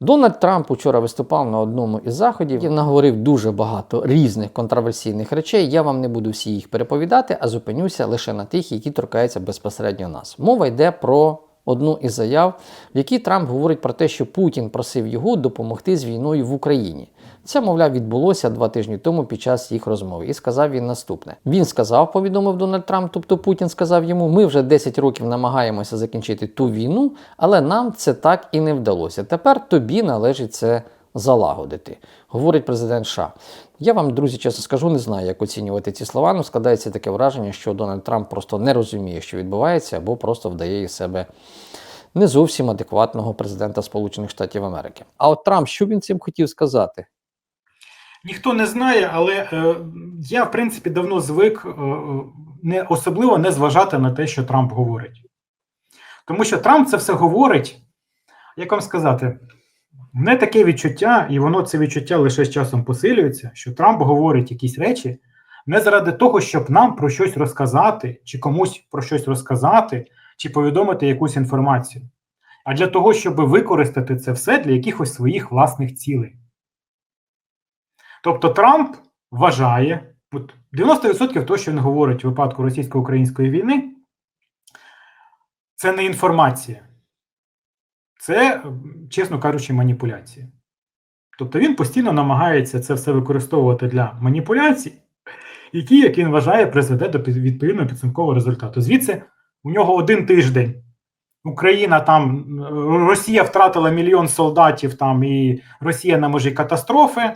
Дональд Трамп учора виступав на одному із заходів і наговорив дуже багато різних контроверсійних речей. Я вам не буду всі їх переповідати, а зупинюся лише на тих, які торкаються безпосередньо нас. Мова йде про одну із заяв, в якій Трамп говорить про те, що Путін просив його допомогти з війною в Україні. Це, мовляв, відбулося два тижні тому під час їх розмови. І сказав він наступне: він сказав, повідомив Дональд Трамп, тобто Путін сказав йому: ми вже 10 років намагаємося закінчити ту війну, але нам це так і не вдалося. Тепер тобі належить це залагодити, говорить президент США. Я вам, друзі, чесно скажу, не знаю, як оцінювати ці слова. Ну, складається таке враження, що Дональд Трамп просто не розуміє, що відбувається, або просто вдає із себе не зовсім адекватного президента Сполучених Штатів Америки. А от Трамп, що він цим хотів сказати? Ніхто не знає, але е, я, в принципі, давно звик е, не особливо не зважати на те, що Трамп говорить. Тому що Трамп це все говорить, як вам сказати, мене таке відчуття, і воно це відчуття лише з часом посилюється, що Трамп говорить якісь речі не заради того, щоб нам про щось розказати, чи комусь про щось розказати, чи повідомити якусь інформацію, а для того, щоб використати це все для якихось своїх власних цілей. Тобто Трамп вважає, от 90% того, що він говорить у випадку російсько-української війни, це не інформація, це, чесно кажучи, маніпуляція. Тобто він постійно намагається це все використовувати для маніпуляцій, які, як він вважає, призведе до відповідного підсумкового результату. Звідси у нього один тиждень. Україна там, Росія втратила мільйон солдатів там, і Росія на межі катастрофи.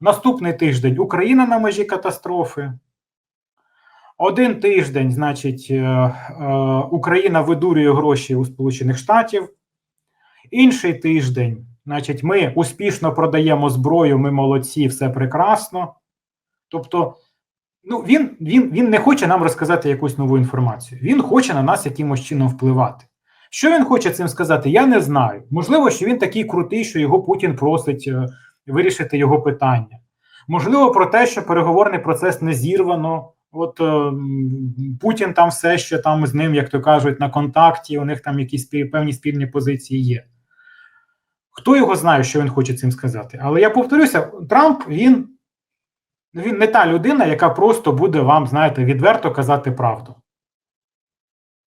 Наступний тиждень Україна на межі катастрофи. Один тиждень, значить, е, е, Україна видурює гроші у Сполучених Штатів. Інший тиждень, значить, ми успішно продаємо зброю, ми молодці, все прекрасно. Тобто, ну, він, він, він не хоче нам розказати якусь нову інформацію. Він хоче на нас якимось чином впливати. Що він хоче цим сказати, я не знаю. Можливо, що він такий крутий, що його Путін просить е, вирішити його питання. Можливо, про те, що переговорний процес не зірвано. От е, Путін там все ще там з ним, як то кажуть, на контакті, у них там якісь певні спільні позиції є. Хто його знає, що він хоче цим сказати? Але я повторюся, Трамп він, він не та людина, яка просто буде вам, знаєте, відверто казати правду.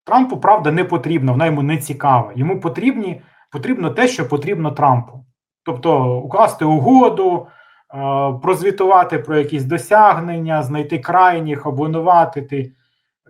Трампу правда не потрібна, вона йому не цікава. Йому потрібні, потрібно те, що потрібно Трампу. Тобто укласти угоду, е, прозвітувати про якісь досягнення, знайти крайніх, обвинуватити.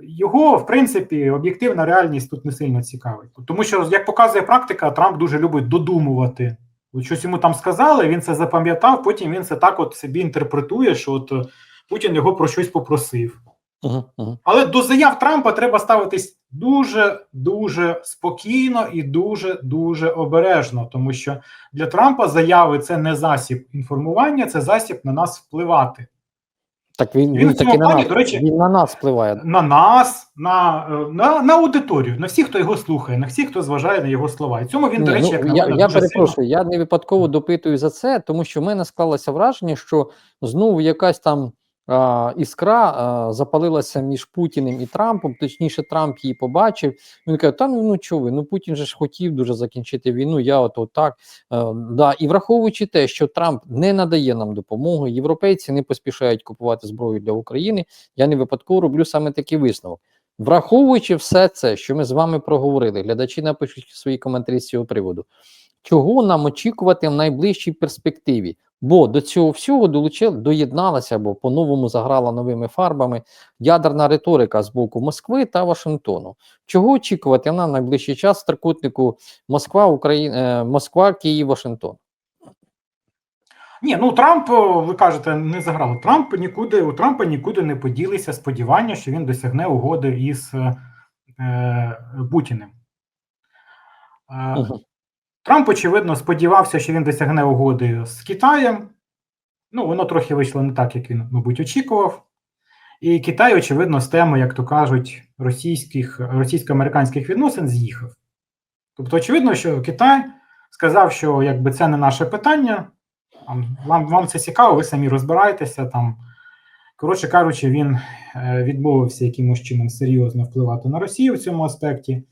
Його, в принципі, об'єктивна реальність тут не сильно цікавить. Тому що, як показує практика, Трамп дуже любить додумувати. От щось йому там сказали, він це запам'ятав, потім він це так от собі інтерпретує, що от е, Путін його про щось попросив. Угу, угу. Але до заяв Трампа треба ставитись дуже дуже спокійно і дуже дуже обережно, тому що для Трампа заяви це не засіб інформування, це засіб на нас впливати. Так він, Він він, таки на плані, нас, до речі- він на нас впливає. На нас, на, е, на, на аудиторію, на всіх, хто його слухає, на всіх, хто зважає на його слова. І цьому він, до речі, ну, як на я, я перепрошую, я не випадково допитую за це, тому що в мене склалося враження, що знову якась там іскра запалилася між Путіним і Трампом. Точніше, Трамп її побачив. Він каже: Та ну, ну чого ви? Ну Путін же ж хотів дуже закінчити війну. Я от, так. Е, да. І враховуючи те, що Трамп не надає нам допомоги, європейці не поспішають купувати зброю для України. Я не випадково роблю саме такий висновок. Враховуючи все це, що ми з вами проговорили, глядачі напишуть свої коментарі з цього приводу. Чого нам очікувати в найближчій перспективі? Бо до цього всього долучив, доєдналася або по-новому заграла новими фарбами ядерна риторика з боку Москви та Вашингтону. Чого очікувати нам в найближчий час в трикутнику Москва, Україна, Москва, Київ, Вашингтон? Ні, ну Трамп, ви кажете, не заграв. Трамп нікуди, у Трампа нікуди не поділися сподівання, що він досягне угоди із е, е, Путіним. Е, Угу. Трамп, очевидно, сподівався, що він досягне угоди з Китаєм. Ну, воно трохи вийшло не так, як він, мабуть, очікував. І Китай, очевидно, з теми, як то кажуть, російських, російсько-американських відносин з'їхав. Тобто, очевидно, що Китай сказав, що якби це не наше питання, вам, вам це цікаво, ви самі розбираєтеся там. Коротше кажучи, він е, відмовився якимось чином серйозно впливати на Росію в цьому аспекті.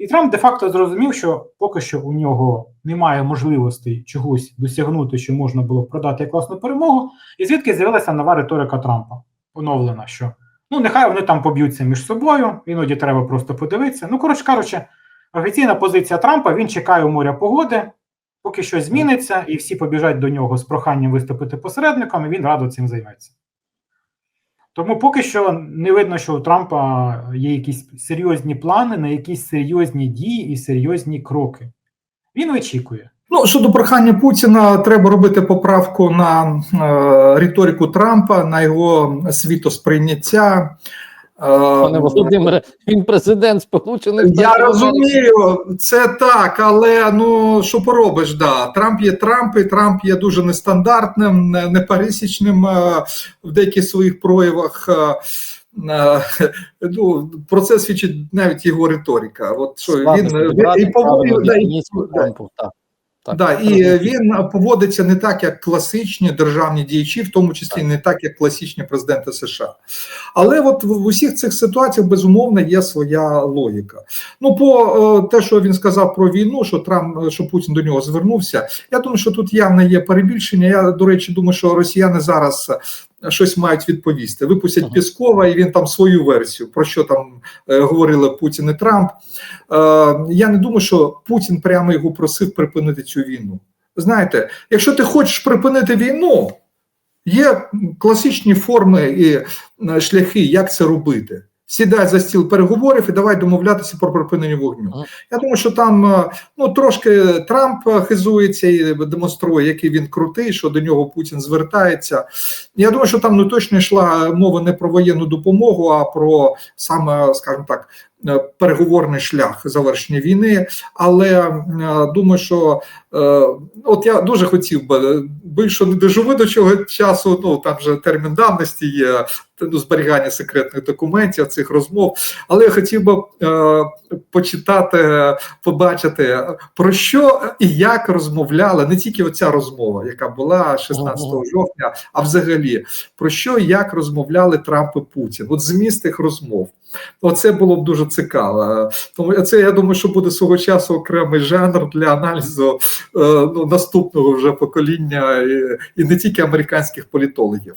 І Трамп де-факто зрозумів, що поки що у нього немає можливостей чогось досягнути, що можна було продати як власну перемогу, і звідки з'явилася нова риторика Трампа, оновлена, що ну нехай вони там поб'ються між собою, іноді треба просто подивитися. Ну, коротше кажучи, офіційна позиція Трампа він чекає у моря погоди, поки щось зміниться, і всі побіжать до нього з проханням виступити посередником, і він радо цим займеться. Тому поки що не видно, що у Трампа є якісь серйозні плани на якісь серйозні дії і серйозні кроки. Він очікує. Ну, щодо прохання Путіна, треба робити поправку на е, риторику Трампа, на його світосприйняття. Пане Володимире, він президент Сполучених Я Штатів розумію, це так, але ну що поробиш? Да. Трамп є Трамп, і Трамп є дуже нестандартним, не- непересічним е, в деяких своїх проявах. е, е, Ну, про це свідчить навіть його риторика. От що Складно він і повинен Так. Да, і він поводиться не так, як класичні державні діячі, в тому числі не так, як класичні президенти США. Але от в усіх цих ситуаціях безумовно є своя логіка. Ну, по е, те, що він сказав про війну, що Трамп, що Путін до нього звернувся. Я думаю, що тут явно є перебільшення. Я до речі, думаю, що росіяни зараз. Щось мають відповісти. Випустять Ага. Піскова, і він там свою версію, про що там е, говорили Путін і Трамп. Е, я не думаю, що Путін прямо його просив припинити цю війну. Знаєте, якщо ти хочеш припинити війну, є класичні форми і е, шляхи, як це робити. Сідай за стіл переговорів і давай домовлятися про припинення вогню. Я думаю, що там е, ну трошки Трамп хизується і демонструє, який він крутий, що до нього Путін звертається. Я думаю, що там ну точно йшла мова не про воєнну допомогу, а про саме, скажімо так, е, переговорний шлях завершення війни. Але е, думаю, що е, от я дуже хотів би більше не доживу до цього часу. Ну там же термін давності є ну, зберігання секретних документів цих розмов. Але я хотів би е, почитати, побачити про що і як розмовляли не тільки оця розмова, яка була 16 Ага. жовтня, а взагалі про що і як розмовляли Трамп і Путін. От зміст тих розмов. Оце було б дуже цікаво. Тому це я думаю, що буде свого часу окремий жанр для аналізу е, ну, наступного вже покоління і, і не тільки американських політологів.